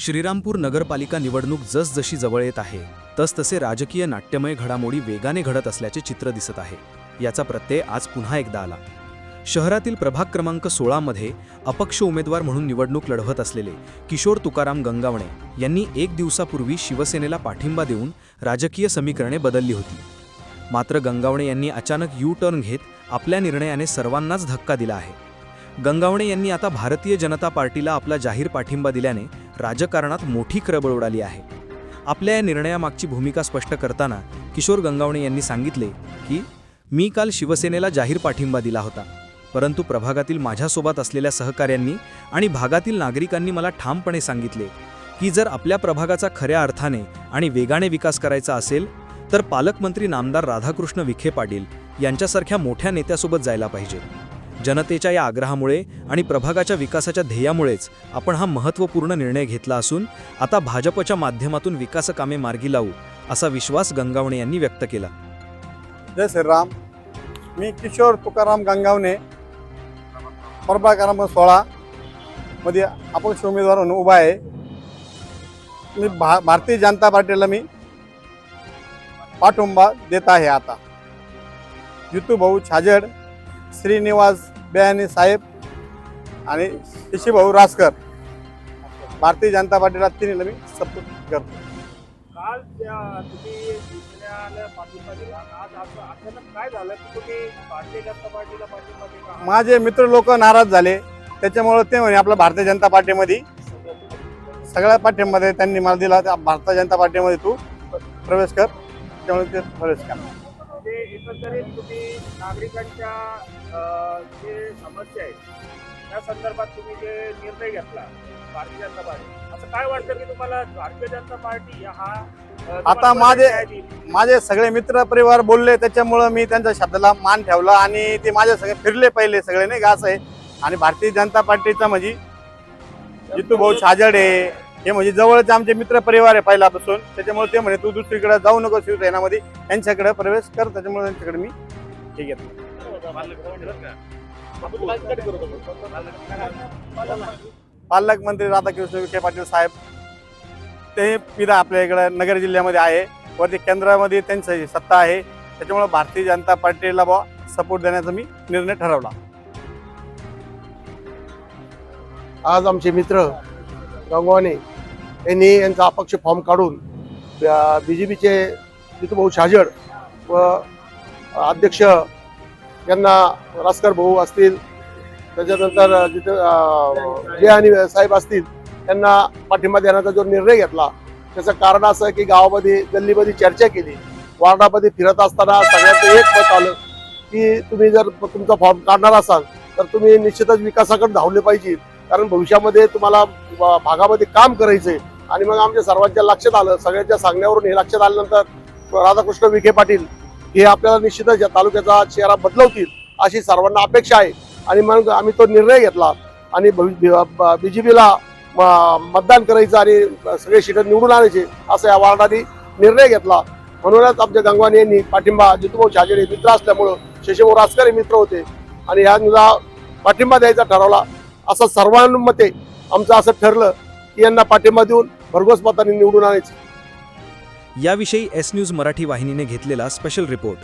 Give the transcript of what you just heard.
श्रीरामपूर नगरपालिका निवडणूक जसजशी जवळ येत आहे तसतसे राजकीय नाट्यमय घडामोडी वेगाने घडत असल्याचे चित्र दिसत आहे. याचा प्रत्यय आज पुन्हा एकदा आला. शहरातील प्रभाग क्रमांक सोळामध्ये अपक्ष उमेदवार म्हणून निवडणूक लढवत असलेले किशोर तुकाराम गंगावणे यांनी एक दिवसापूर्वी शिवसेनेला पाठिंबा देऊन राजकीय समीकरणे बदलली होती. मात्र गंगावणे यांनी अचानक यू टर्न घेत आपल्या निर्णयाने सर्वांनाच धक्का दिला आहे. गंगावणे यांनी आता भारतीय जनता पार्टीला आपला जाहीर पाठिंबा दिल्याने राजकारणात मोठी खळबळ उडाली आहे. आपल्या या निर्णयामागची भूमिका स्पष्ट करताना किशोर गंगावणे यांनी सांगितले की मी काल शिवसेनेला जाहीर पाठिंबा दिला होता परंतु प्रभागातील माझ्यासोबत असलेल्या सहकाऱ्यांनी आणि भागातील नागरिकांनी मला ठामपणे सांगितले की जर आपल्या प्रभागाचा खऱ्या अर्थाने आणि वेगाने विकास करायचा असेल तर पालकमंत्री नामदार राधाकृष्ण विखे पाटील यांच्यासारख्या मोठ्या नेत्यासोबत जायला पाहिजे. जनतेच्या या आग्रहामुळे आणि प्रभागाच्या विकासाच्या ध्येयामुळेच आपण हा महत्त्वपूर्ण निर्णय घेतला असून आता भाजपच्या माध्यमातून विकासकामे मार्गी लावू असा विश्वास गंगावणे यांनी व्यक्त केला. जय श्रीराम. मी किशोर तुकाराम गंगावणे प्रभाग क्रमांक सोळा मध्ये अपक्ष उमेदवार म्हणून उभा आहे. मी भा भारतीय जनता पार्टीला मी पाठिंबा देत आहे आता. युतू भाऊ छाजड श्रीनिवास बेहाने साहेब आणि भाऊ रासकर. भारतीय जनता पार्टीला तिन्हीला मी सपोर्ट करतो. काल तुम्ही माझे मित्र लोक नाराज झाले. त्याच्यामुळे ते म्हणे आपल्या भारतीय जनता पार्टीमध्ये सगळ्या पाठिंबामध्ये त्यांनी मला दिला. त्या भारतीय जनता पार्टीमध्ये तू प्रवेश कर. त्यामुळे ते प्रवेश कर म्हणजे एकंदरीत तुम्ही नागरिकांच्या जे समस्या आहेत त्या संदर्भात तुम्ही जे निर्णय घेतला भारतीय जनता पार्टी असं काय वाटतं की तुम्हाला भारतीय जनता पार्टी हा तुम्हाला माझे-? माझे सगळे मित्र परिवार बोलले त्याच्यामुळं मी त्यांच्या शब्दाला मान ठेवला आणि ते माझ्या सगळे फिरले पहिले सगळे नाही का असं आहे आणि भारतीय जनता पार्टीचा म्हणजे जितू भाऊ छाजडे हे म्हणजे जवळचे आमचे मित्र परिवार आहे पहिल्यापासून. त्याच्यामुळे ते म्हणे तू दुसरीकडे जाऊ नको शिवसेनामध्ये. यांच्याकडे प्रवेश कर त्याच्यामुळे त्यांच्याकडे मी हे घेतलं पालकमंत्री राधाकृष्ण विखे पाटील साहेब ते पिता आपल्या इकडे नगर जिल्ह्यामध्ये आहे. वरती केंद्रामध्ये त्यांची सत्ता आहे. त्याच्यामुळे भारतीय जनता पार्टीला बा सपोर्ट देण्याचा मी निर्णय ठरवला. आज आमचे मित्र गंगवाने यांनी यांचा अपक्ष फॉर्म काढून बी जे पीचे जितूभाऊ शाजड व अध्यक्ष यांना रासकर भाऊ असतील त्याच्यानंतर जिथे जे आणि साहेब असतील त्यांना पाठिंबा देण्याचा जो निर्णय घेतला त्याचं कारण असं की गावामध्ये गल्लीमध्ये चर्चा केली. वार्डामध्ये फिरत असताना सगळ्यांचं एक मत आलं की तुम्ही जर तुमचा फॉर्म काढणार असाल तर तुम्ही निश्चितच विकासाकडे धावले पाहिजे. कारण भविष्यामध्ये तुम्हाला भागामध्ये काम करायचंय. आणि मग आमच्या सर्वांच्या लक्षात आलं सगळ्यांच्या सांगण्यावरून हे लक्षात आल्यानंतर राधाकृष्ण विखे पाटील हे आपल्याला निश्चितच या तालुक्याचा चेहरा बदलवतील अशी सर्वांना अपेक्षा आहे. आणि मग आम्ही तो निर्णय घेतला आणि बीजेपीला मतदान करायचं आणि सगळे सीटं निवडून आणायचे असं या वार्डाने निर्णय घेतला. म्हणूनच आमच्या गंगवानी यांनी पाठिंबा जितूभाऊ छाजेडे मित्र असल्यामुळं शशीभाऊ रासकर मित्र होते. आणि ह्यांना पाठिंबा द्यायचा ठरवला. असं सर्वांमध्ये आमचं असं ठरलं की यांना पाठिंबा देऊन भरघोस मताने निवडून आणायचं. याविषयी एस न्यूज मराठी वाहिनीने घेतलेला स्पेशल रिपोर्ट